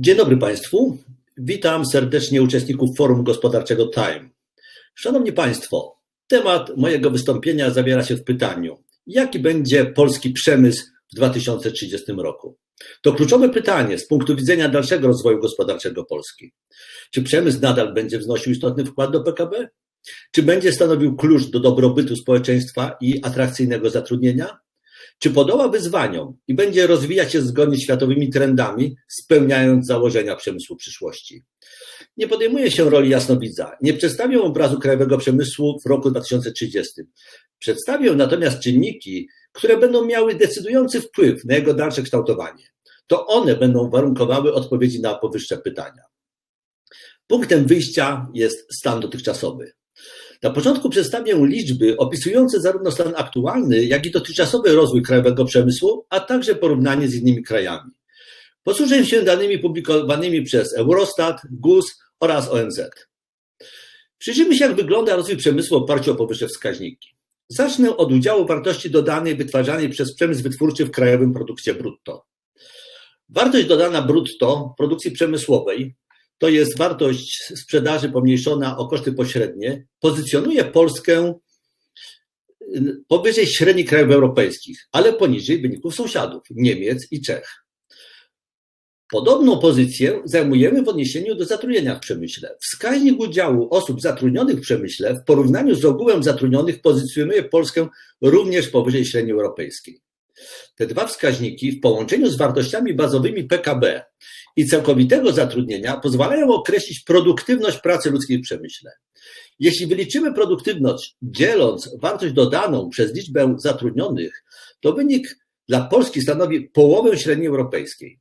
Dzień dobry Państwu. Witam serdecznie uczestników Forum Gospodarczego Time. Szanowni Państwo, temat mojego wystąpienia zawiera się w pytaniu: jaki będzie polski przemysł w 2030 roku? To kluczowe pytanie z punktu widzenia dalszego rozwoju gospodarczego Polski. Czy przemysł nadal będzie wnosił istotny wkład do PKB? Czy będzie stanowił klucz do dobrobytu społeczeństwa i atrakcyjnego zatrudnienia? Czy podoła wyzwaniom i będzie rozwijać się zgodnie z światowymi trendami, spełniając założenia przemysłu przyszłości? Nie podejmuje się roli jasnowidza, nie przedstawię obrazu krajowego przemysłu w roku 2030. Przedstawię natomiast czynniki, które będą miały decydujący wpływ na jego dalsze kształtowanie. To one będą warunkowały odpowiedzi na powyższe pytania. Punktem wyjścia jest stan dotychczasowy. Na początku przedstawię liczby opisujące zarówno stan aktualny, jak i dotychczasowy rozwój krajowego przemysłu, a także porównanie z innymi krajami. Posłużę się danymi publikowanymi przez Eurostat, GUS oraz ONZ. Przyjrzyjmy się, jak wygląda rozwój przemysłu w oparciu o powyższe wskaźniki. Zacznę od udziału wartości dodanej wytwarzanej przez przemysł wytwórczy w krajowym produkcie brutto. Wartość dodana brutto produkcji przemysłowej to jest wartość sprzedaży pomniejszona o koszty pośrednie, pozycjonuje Polskę y, powyżej średnich krajów europejskich, ale poniżej wyników sąsiadów Niemiec i Czech. Podobną pozycję zajmujemy w odniesieniu do zatrudnienia w przemyśle. Wskaźnik udziału osób zatrudnionych w przemyśle w porównaniu z ogółem zatrudnionych pozycjonuje Polskę również powyżej średniej europejskiej. Te dwa wskaźniki w połączeniu z wartościami bazowymi PKB i całkowitego zatrudnienia pozwalają określić produktywność pracy ludzkiej w przemyśle. Jeśli wyliczymy produktywność dzieląc wartość dodaną przez liczbę zatrudnionych, to wynik dla Polski stanowi połowę średniej europejskiej.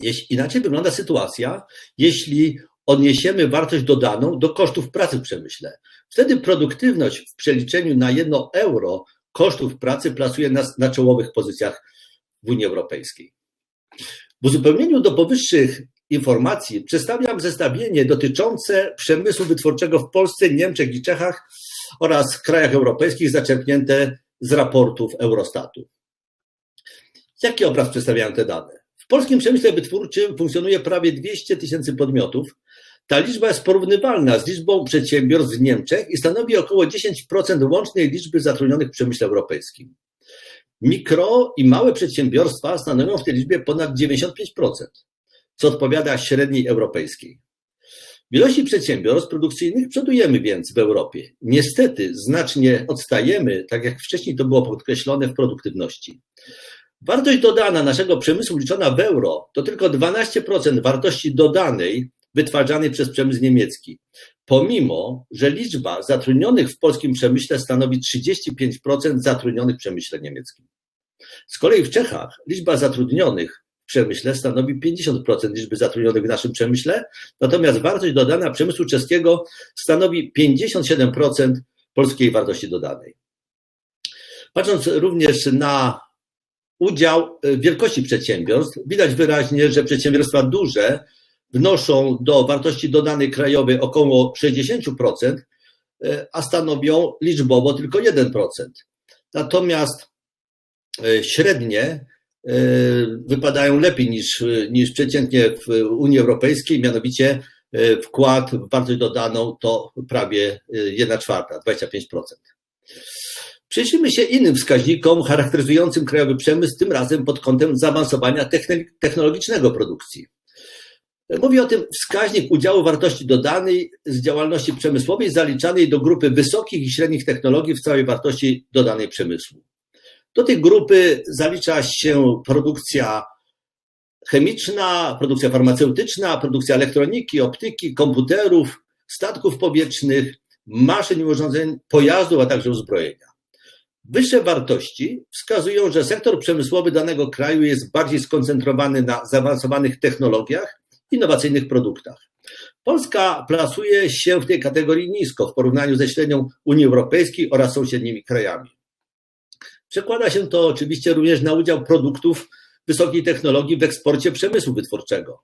Jeśli, inaczej wygląda sytuacja, jeśli odniesiemy wartość dodaną do kosztów pracy w przemyśle. Wtedy produktywność w przeliczeniu na jedno euro kosztów pracy plasuje nas na czołowych pozycjach w Unii Europejskiej. W uzupełnieniu do powyższych informacji przedstawiam zestawienie dotyczące przemysłu wytwórczego w Polsce, Niemczech i Czechach oraz krajach europejskich zaczerpnięte z raportów Eurostatu. Jaki obraz przedstawiają te dane? W polskim przemyśle wytwórczym funkcjonuje prawie 200 tysięcy podmiotów. Ta liczba jest porównywalna z liczbą przedsiębiorstw w Niemczech i stanowi około 10% łącznej liczby zatrudnionych w przemyśle europejskim. Mikro i małe przedsiębiorstwa stanowią w tej liczbie ponad 95%, co odpowiada średniej europejskiej. W ilości przedsiębiorstw produkcyjnych przodujemy więc w Europie. Niestety znacznie odstajemy, tak jak wcześniej to było podkreślone, w produktywności. Wartość dodana naszego przemysłu liczona w euro to tylko 12% wartości dodanej wytwarzanej przez przemysł niemiecki, pomimo że liczba zatrudnionych w polskim przemyśle stanowi 35% zatrudnionych w przemyśle niemieckim. Z kolei w Czechach liczba zatrudnionych w przemyśle stanowi 50% liczby zatrudnionych w naszym przemyśle, natomiast wartość dodana przemysłu czeskiego stanowi 57% polskiej wartości dodanej. Patrząc również na udział wielkości przedsiębiorstw, widać wyraźnie, że przedsiębiorstwa duże wnoszą do wartości dodanej krajowej około 60%, e, a stanowią liczbowo tylko 1%. Natomiast e, średnie e, wypadają lepiej niż, niż przeciętnie w Unii Europejskiej, mianowicie wkład w wartość dodaną to prawie 1 czwarta, 25%. Przyjrzyjmy się innym wskaźnikom charakteryzującym krajowy przemysł, tym razem pod kątem zaawansowania technologicznego produkcji. Mówi o tym wskaźnik udziału wartości dodanej z działalności przemysłowej zaliczanej do grupy wysokich i średnich technologii w całej wartości dodanej przemysłu. Do tej grupy zalicza się produkcja chemiczna, produkcja farmaceutyczna, produkcja elektroniki, optyki, komputerów, statków powietrznych, maszyn i urządzeń, pojazdów, a także uzbrojenia. Wyższe wartości wskazują, że sektor przemysłowy danego kraju jest bardziej skoncentrowany na zaawansowanych technologiach innowacyjnych produktach. Polska plasuje się w tej kategorii nisko w porównaniu ze średnią Unii Europejskiej oraz sąsiednimi krajami. Przekłada się to oczywiście również na udział produktów wysokiej technologii w eksporcie przemysłu wytwórczego.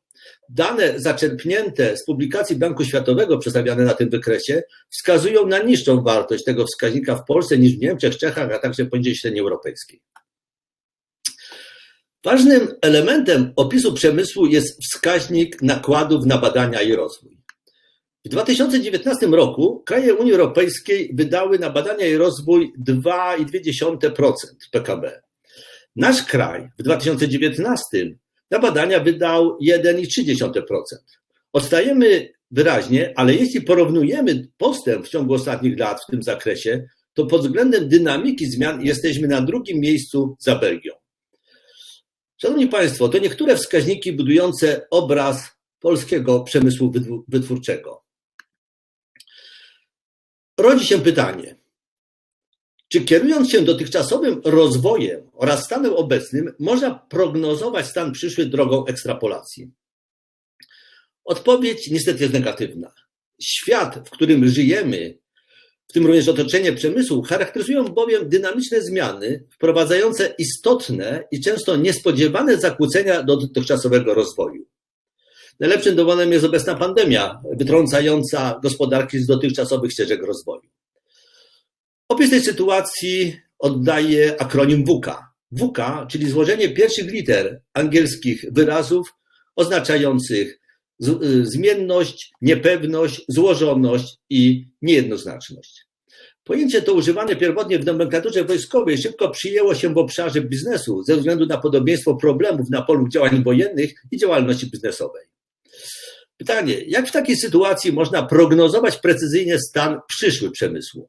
Dane zaczerpnięte z publikacji Banku Światowego przedstawiane na tym wykresie wskazują na niższą wartość tego wskaźnika w Polsce niż w Niemczech, Czechach, a także poniżej średniej europejskiej. Ważnym elementem opisu przemysłu jest wskaźnik nakładów na badania i rozwój. W 2019 roku kraje Unii Europejskiej wydały na badania i rozwój 2,2% PKB. Nasz kraj w 2019 na badania wydał 1,3%. Odstajemy wyraźnie, ale jeśli porównujemy postęp w ciągu ostatnich lat w tym zakresie, to pod względem dynamiki zmian jesteśmy na drugim miejscu za Belgią. Szanowni Państwo, to niektóre wskaźniki budujące obraz polskiego przemysłu wytwórczego. Rodzi się pytanie, czy kierując się dotychczasowym rozwojem oraz stanem obecnym, można prognozować stan przyszły drogą ekstrapolacji? Odpowiedź niestety jest negatywna. Świat, w którym żyjemy, w tym również otoczenie przemysłu, charakteryzują bowiem dynamiczne zmiany, wprowadzające istotne i często niespodziewane zakłócenia do dotychczasowego rozwoju. Najlepszym dowodem jest obecna pandemia, wytrącająca gospodarki z dotychczasowych ścieżek rozwoju. Opis tej sytuacji oddaje akronim WUKA. WUKA, czyli złożenie pierwszych liter angielskich wyrazów oznaczających zmienność, niepewność, złożoność i niejednoznaczność. Pojęcie to używane pierwotnie w nomenklaturze wojskowej szybko przyjęło się w obszarze biznesu ze względu na podobieństwo problemów na polu działań wojennych i działalności biznesowej. Pytanie, jak w takiej sytuacji można prognozować precyzyjnie stan przyszły przemysłu?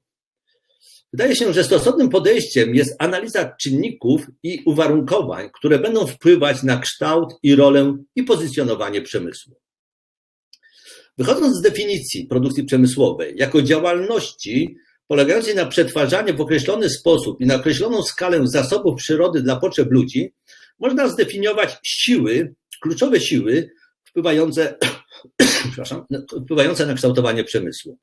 Wydaje się, że stosownym podejściem jest analiza czynników i uwarunkowań, które będą wpływać na kształt i rolę i pozycjonowanie przemysłu. Wychodząc z definicji produkcji przemysłowej jako działalności polegającej na przetwarzaniu w określony sposób i na określoną skalę zasobów przyrody dla potrzeb ludzi, można zdefiniować siły, kluczowe siły wpływające, przepraszam, wpływające na kształtowanie przemysłu.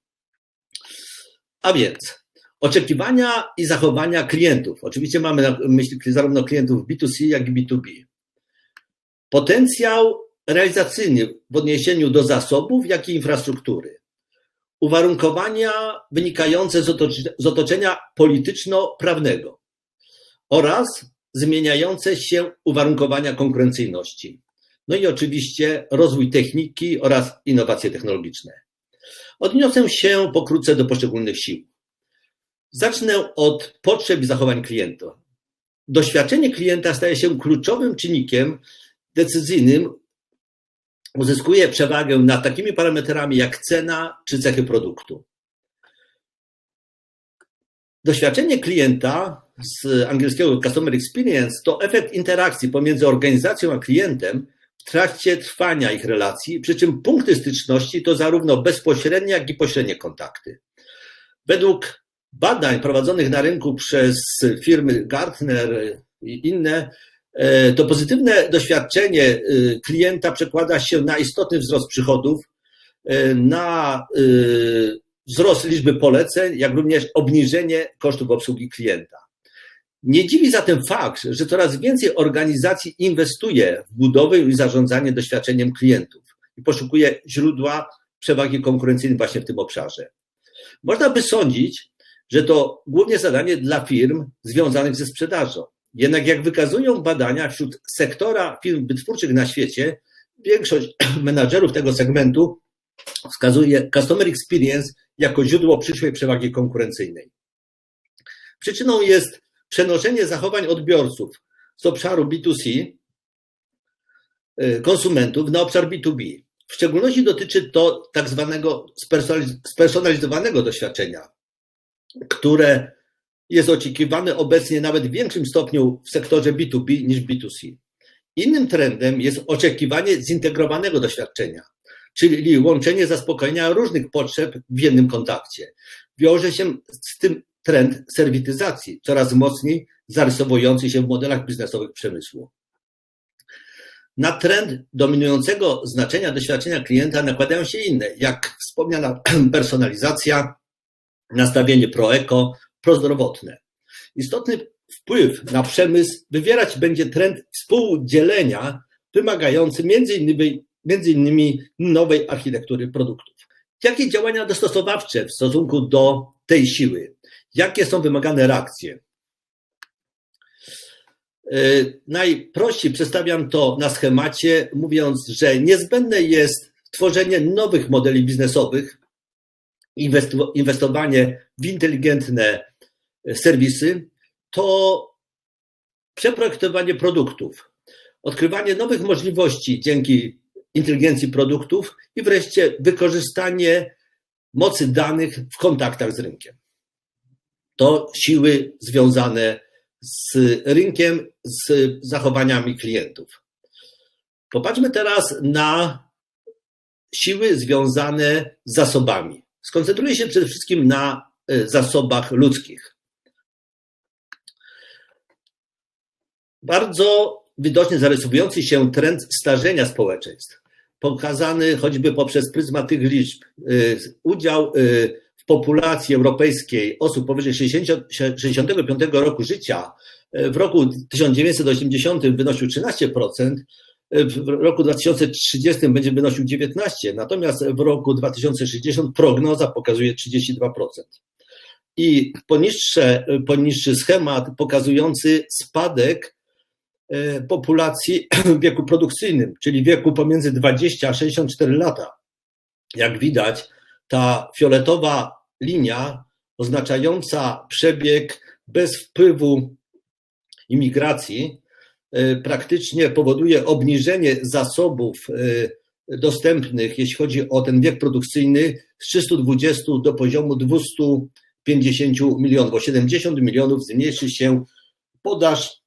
A więc oczekiwania i zachowania klientów. Oczywiście mamy na myśli zarówno klientów B2C, jak i B2B. Potencjał realizacyjny w odniesieniu do zasobów, jak i infrastruktury. Uwarunkowania wynikające z otoczenia polityczno-prawnego oraz zmieniające się uwarunkowania konkurencyjności. No i oczywiście rozwój techniki oraz innowacje technologiczne. Odniosę się pokrótce do poszczególnych sił. Zacznę od potrzeb i zachowań klienta. Doświadczenie klienta staje się kluczowym czynnikiem decyzyjnym uzyskuje przewagę nad takimi parametrami jak cena czy cechy produktu. Doświadczenie klienta z angielskiego Customer Experience to efekt interakcji pomiędzy organizacją a klientem w trakcie trwania ich relacji, przy czym punkty styczności to zarówno bezpośrednie, jak i pośrednie kontakty. Według badań prowadzonych na rynku przez firmy Gartner i inne, to pozytywne doświadczenie e, klienta przekłada się na istotny wzrost przychodów, e, na wzrost liczby poleceń, jak również obniżenie kosztów obsługi klienta. Nie dziwi zatem fakt, że coraz więcej organizacji inwestuje w budowę i zarządzanie doświadczeniem klientów i poszukuje źródła przewagi konkurencyjnej właśnie w tym obszarze. Można by sądzić, że to głównie zadanie dla firm związanych ze sprzedażą. Jednak jak wykazują badania wśród sektora firm wytwórczych na świecie, większość menadżerów tego segmentu wskazuje Customer Experience jako źródło przyszłej przewagi konkurencyjnej. Przyczyną jest przenoszenie zachowań odbiorców z obszaru B2C, y, konsumentów, na obszar B2B. W szczególności dotyczy to tak zwanego spersonalizowanego doświadczenia, które jest oczekiwany obecnie nawet w większym stopniu w sektorze B2B niż B2C. Innym trendem jest oczekiwanie zintegrowanego doświadczenia, czyli łączenie zaspokojenia różnych potrzeb w jednym kontakcie. Wiąże się z tym trend serwityzacji, coraz mocniej zarysowujący się w modelach biznesowych przemysłu. Na trend dominującego znaczenia doświadczenia klienta nakładają się inne, jak wspomniana personalizacja, nastawienie pro-eko, prozdrowotne. Istotny wpływ na przemysł wywierać będzie trend współdzielenia wymagający innymi nowej architektury produktów. Jakie działania dostosowawcze w stosunku do tej siły? Jakie są wymagane reakcje? Najprościej przedstawiam to na schemacie, mówiąc, że niezbędne jest tworzenie nowych modeli biznesowych, inwestowanie w inteligentne serwisy, to przeprojektowanie produktów, odkrywanie nowych możliwości dzięki inteligencji produktów i wreszcie wykorzystanie mocy danych w kontaktach z rynkiem. To siły związane z rynkiem, z zachowaniami klientów. Popatrzmy teraz na siły związane z zasobami. Skoncentruję się przede wszystkim na e, zasobach ludzkich. Bardzo widocznie zarysowujący się trend starzenia społeczeństw, pokazany choćby poprzez pryzmat tych liczb. E, udział e, w populacji europejskiej osób powyżej 60, 65 roku życia w roku 1980 wynosił 13%, w roku 2030 będzie wynosił 19, natomiast w roku 2060 prognoza pokazuje 32%. I poniższe, poniższy schemat pokazujący spadek populacji w wieku produkcyjnym, czyli wieku pomiędzy 20 a 64 lata. Jak widać, ta fioletowa linia oznaczająca przebieg bez wpływu imigracji E, praktycznie powoduje obniżenie zasobów e, dostępnych, jeśli chodzi o ten wiek produkcyjny, z 320 do poziomu 250 milionów. O 70 milionów zmniejszy się podaż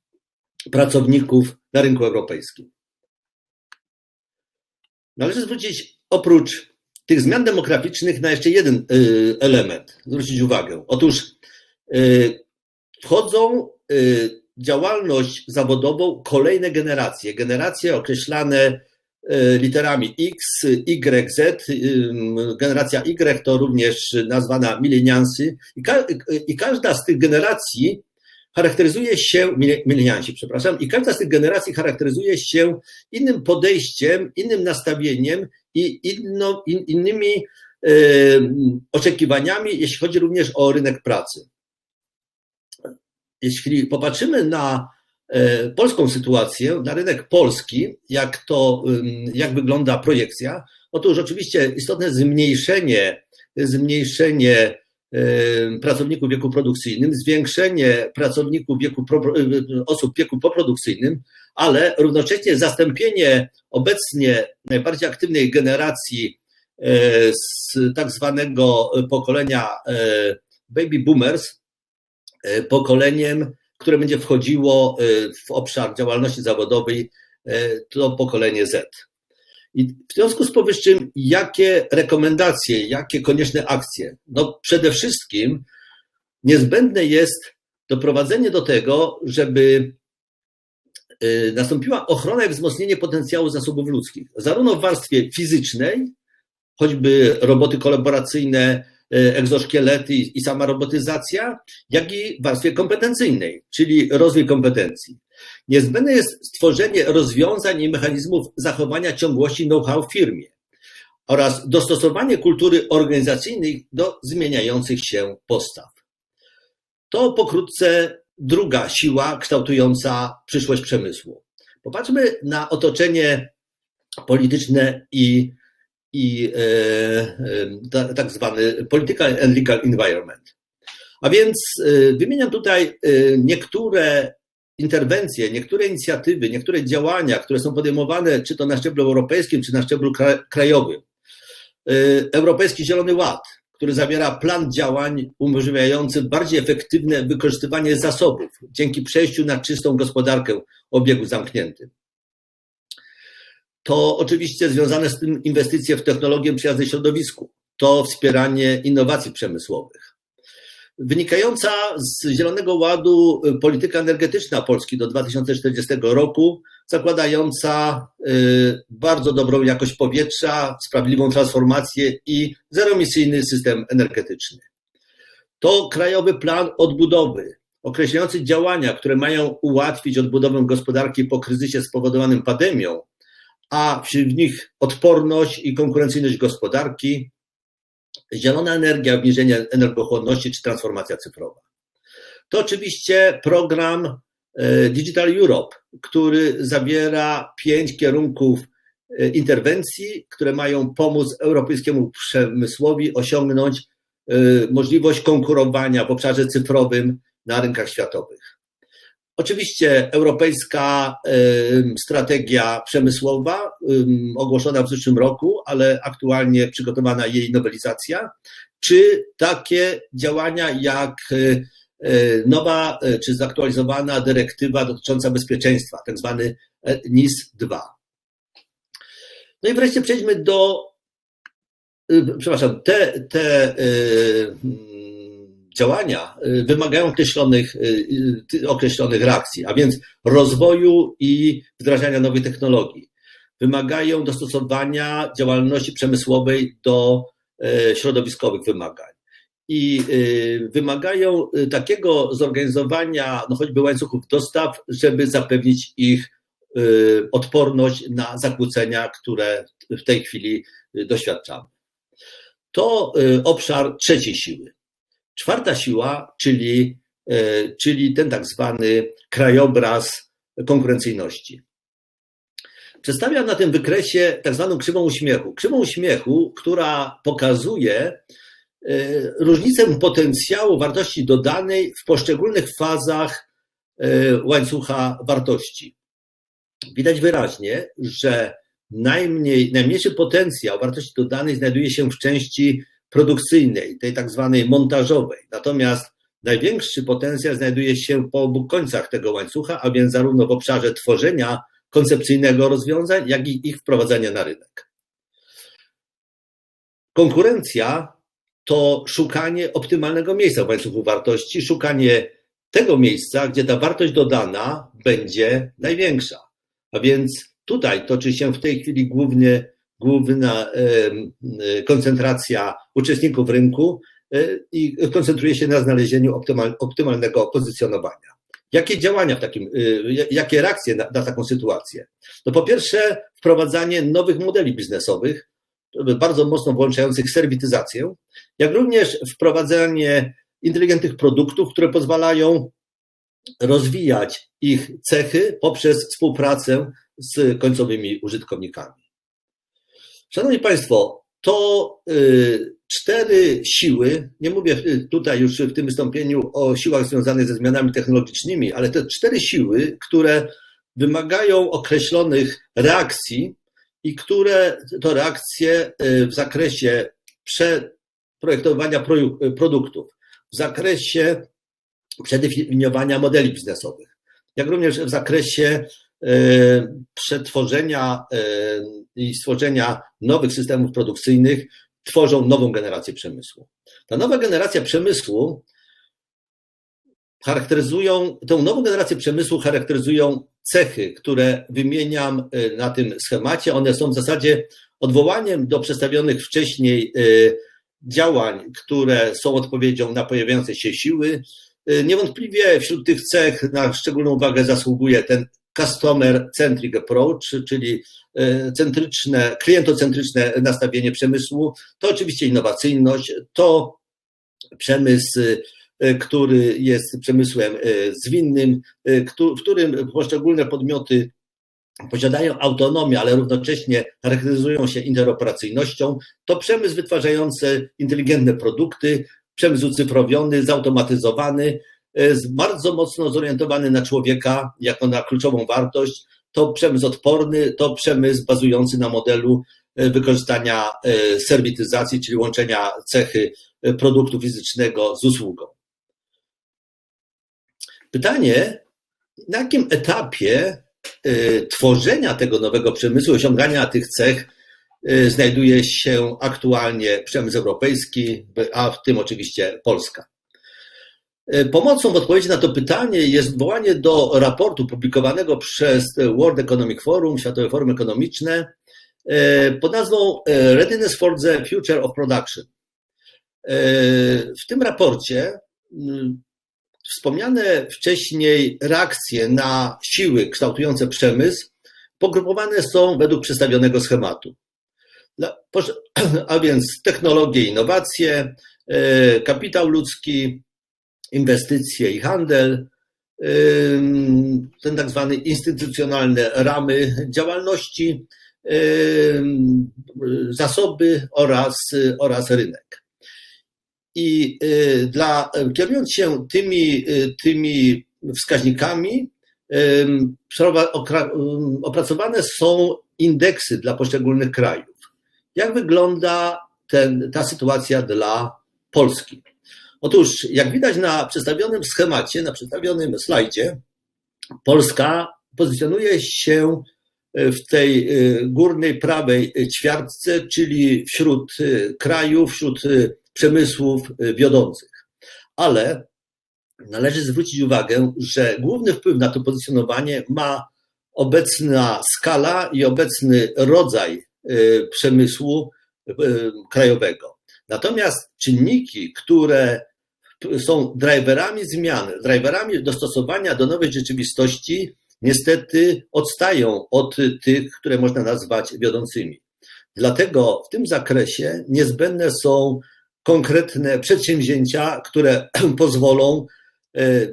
pracowników na rynku europejskim. Należy zwrócić oprócz tych zmian demograficznych na jeszcze jeden e, element, zwrócić uwagę. Otóż wchodzą działalność zawodową kolejne generacje. Generacje określane literami X, Y, Z. Generacja Y to również nazwana mileniansy i, ka i każda z tych generacji charakteryzuje się, mileniansi, przepraszam, i każda z tych generacji charakteryzuje się innym podejściem, innym nastawieniem i inno, in, innymi oczekiwaniami, jeśli chodzi również o rynek pracy. Jeśli popatrzymy na e, polską sytuację, na rynek polski, jak to, jak wygląda projekcja, otóż oczywiście istotne zmniejszenie, zmniejszenie pracowników wieku produkcyjnym, zwiększenie pracowników wieku, e, osób w wieku poprodukcyjnym, ale równocześnie zastąpienie obecnie najbardziej aktywnej generacji z tak zwanego pokolenia baby boomers, E, pokoleniem, które będzie wchodziło e, w obszar działalności zawodowej, e, to pokolenie Z. I w związku z powyższym, jakie rekomendacje, jakie konieczne akcje? No przede wszystkim niezbędne jest doprowadzenie do tego, żeby nastąpiła ochrona i wzmocnienie potencjału zasobów ludzkich, zarówno w warstwie fizycznej, choćby roboty kolaboracyjne, E, egzoszkielety i sama robotyzacja, jak i w warstwie kompetencyjnej, czyli rozwój kompetencji. Niezbędne jest stworzenie rozwiązań i mechanizmów zachowania ciągłości know-how w firmie oraz dostosowanie kultury organizacyjnej do zmieniających się postaw. To pokrótce druga siła kształtująca przyszłość przemysłu. Popatrzmy na otoczenie polityczne i i e, tak zwany Political and Legal Environment. A więc e, wymieniam tutaj e, niektóre interwencje, niektóre inicjatywy, niektóre działania, które są podejmowane czy to na szczeblu europejskim, czy na szczeblu krajowym. Europejski Zielony Ład, który zawiera plan działań umożliwiający bardziej efektywne wykorzystywanie zasobów dzięki przejściu na czystą gospodarkę o obiegu zamkniętym to oczywiście związane z tym inwestycje w technologię przyjaznej środowisku, to wspieranie innowacji przemysłowych. Wynikająca z Zielonego Ładu polityka energetyczna Polski do 2040 roku, zakładająca y, bardzo dobrą jakość powietrza, sprawiedliwą transformację i zeroemisyjny system energetyczny. To krajowy plan odbudowy, określający działania, które mają ułatwić odbudowę gospodarki po kryzysie spowodowanym pandemią, a wśród nich odporność i konkurencyjność gospodarki, zielona energia, obniżenie energochłonności czy transformacja cyfrowa. To oczywiście program Digital Europe, który zawiera pięć kierunków interwencji, które mają pomóc europejskiemu przemysłowi osiągnąć możliwość konkurowania w obszarze cyfrowym na rynkach światowych. Oczywiście europejska strategia przemysłowa ogłoszona w zeszłym roku, ale aktualnie przygotowana jej nowelizacja, czy takie działania jak nowa czy zaktualizowana dyrektywa dotycząca bezpieczeństwa, tak zwany NIS 2. No i wreszcie przejdźmy do, przepraszam, te, te działania y, wymagają określonych, y, y, określonych reakcji, a więc rozwoju i wdrażania nowych technologii. Wymagają dostosowania działalności przemysłowej do środowiskowych wymagań. I wymagają takiego zorganizowania, no choćby łańcuchów dostaw, żeby zapewnić ich odporność na zakłócenia, które w tej chwili doświadczamy. To obszar trzeciej siły. Czwarta siła, czyli, e, czyli ten tak zwany krajobraz konkurencyjności. Przedstawiam na tym wykresie tak zwaną krzywą uśmiechu. Krzywą uśmiechu, która pokazuje e, różnicę potencjału wartości dodanej w poszczególnych fazach e, łańcucha wartości. Widać wyraźnie, że najmniej, najmniejszy potencjał wartości dodanej znajduje się w części produkcyjnej, tej tak zwanej montażowej. Natomiast największy potencjał znajduje się po obu końcach tego łańcucha, a więc zarówno w obszarze tworzenia koncepcyjnego rozwiązań, jak i ich wprowadzania na rynek. Konkurencja to szukanie optymalnego miejsca w łańcuchu wartości, szukanie tego miejsca, gdzie ta wartość dodana będzie największa. A więc tutaj toczy się w tej chwili głównie główna koncentracja uczestników rynku e, i koncentruje się na znalezieniu optymalnego pozycjonowania. Jakie działania w takim, e, jakie reakcje na, na taką sytuację? No po pierwsze, wprowadzanie nowych modeli biznesowych, bardzo mocno włączających serwityzację, jak również wprowadzanie inteligentnych produktów, które pozwalają rozwijać ich cechy poprzez współpracę z końcowymi użytkownikami. Szanowni Państwo, to y, cztery siły, nie mówię tutaj już w tym wystąpieniu o siłach związanych ze zmianami technologicznymi, ale te cztery siły, które wymagają określonych reakcji i które to reakcje y, w zakresie przeprojektowania produktów, w zakresie przedefiniowania modeli biznesowych, jak również w zakresie przetworzenia e, i stworzenia nowych systemów produkcyjnych tworzą nową generację przemysłu. Ta nowa generacja przemysłu charakteryzują, tą nową generację przemysłu charakteryzują cechy, które wymieniam e, na tym schemacie. One są w zasadzie odwołaniem do przedstawionych wcześniej działań, które są odpowiedzią na pojawiające się siły. Niewątpliwie wśród tych cech na szczególną uwagę zasługuje ten customer centric approach, czyli e, centryczne, klientocentryczne nastawienie przemysłu, to oczywiście innowacyjność, to przemysł, e, który jest przemysłem e, zwinnym, w którym poszczególne podmioty posiadają autonomię, ale równocześnie charakteryzują się interoperacyjnością, to przemysł wytwarzający inteligentne produkty, przemysł ucyfrowiony, zautomatyzowany, bardzo mocno zorientowany na człowieka jako na kluczową wartość. To przemysł odporny, to przemysł bazujący na modelu e, wykorzystania e, serwityzacji, czyli łączenia cechy e, produktu fizycznego z usługą. Pytanie, na jakim etapie tworzenia tego nowego przemysłu, osiągania tych cech znajduje się aktualnie przemysł europejski, a w tym oczywiście Polska? E, pomocą w odpowiedzi na to pytanie jest wołanie do raportu publikowanego przez World Economic Forum, Światowe Forum Ekonomiczne, e, pod nazwą e, Readiness for the Future of Production. W tym raporcie wspomniane wcześniej reakcje na siły kształtujące przemysł pogrupowane są według przedstawionego schematu. A więc technologie, innowacje, kapitał ludzki, inwestycje i handel, ten tak zwany instytucjonalne ramy działalności, zasoby oraz, oraz rynek. I dla, kierując się tymi, tymi wskaźnikami, opracowane są indeksy dla poszczególnych krajów. Jak wygląda ten, ta sytuacja dla Polski? Otóż, jak widać na przedstawionym schemacie, na przedstawionym slajdzie, Polska pozycjonuje się w tej górnej prawej ćwiartce, czyli wśród krajów, wśród przemysłów wiodących. Ale należy zwrócić uwagę, że główny wpływ na to pozycjonowanie ma obecna skala i obecny rodzaj przemysłu krajowego. Natomiast czynniki, które są driverami zmian, driverami dostosowania do nowej rzeczywistości, niestety odstają od tych, które można nazwać wiodącymi. Dlatego w tym zakresie niezbędne są konkretne przedsięwzięcia, które pozwolą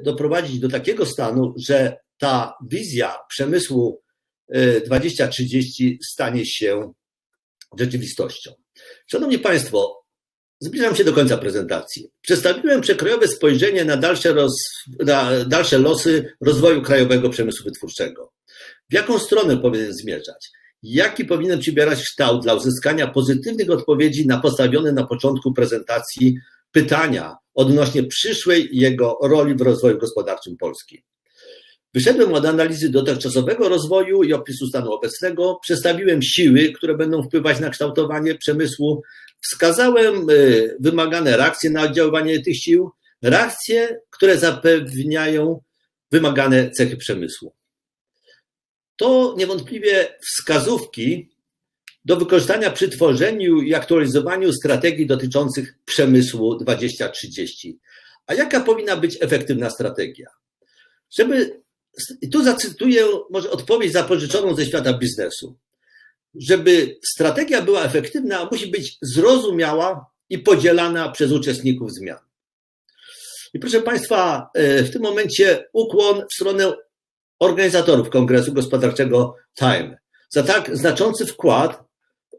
doprowadzić do takiego stanu, że ta wizja przemysłu 2030 stanie się rzeczywistością. Szanowni Państwo, zbliżam się do końca prezentacji. Przedstawiłem przekrojowe spojrzenie na dalsze, roz, na dalsze losy rozwoju krajowego przemysłu wytwórczego. W jaką stronę powinien zmierzać? Jaki powinien przybierać kształt dla uzyskania pozytywnych odpowiedzi na postawione na początku prezentacji pytania odnośnie przyszłej jego roli w rozwoju gospodarczym Polski? Wyszedłem od analizy dotychczasowego rozwoju i opisu stanu obecnego, przedstawiłem siły, które będą wpływać na kształtowanie przemysłu, wskazałem y, wymagane reakcje na oddziaływanie tych sił, reakcje, które zapewniają wymagane cechy przemysłu. To niewątpliwie wskazówki do wykorzystania przy tworzeniu i aktualizowaniu strategii dotyczących przemysłu 2030. A jaka powinna być efektywna strategia? Żeby i tu zacytuję może odpowiedź zapożyczoną ze świata biznesu. Żeby strategia była efektywna, musi być zrozumiała i podzielana przez uczestników zmian. I proszę Państwa, e, w tym momencie ukłon w stronę organizatorów Kongresu Gospodarczego Time za tak znaczący wkład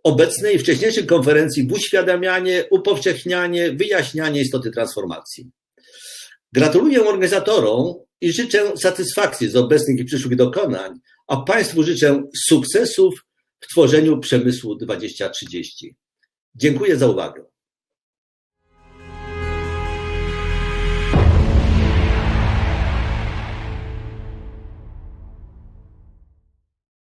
obecnej i wcześniejszej konferencji w uświadamianie, upowszechnianie, wyjaśnianie istoty transformacji. Gratuluję organizatorom i życzę satysfakcji z obecnych i przyszłych dokonań, a Państwu życzę sukcesów w tworzeniu przemysłu 2030. Dziękuję za uwagę.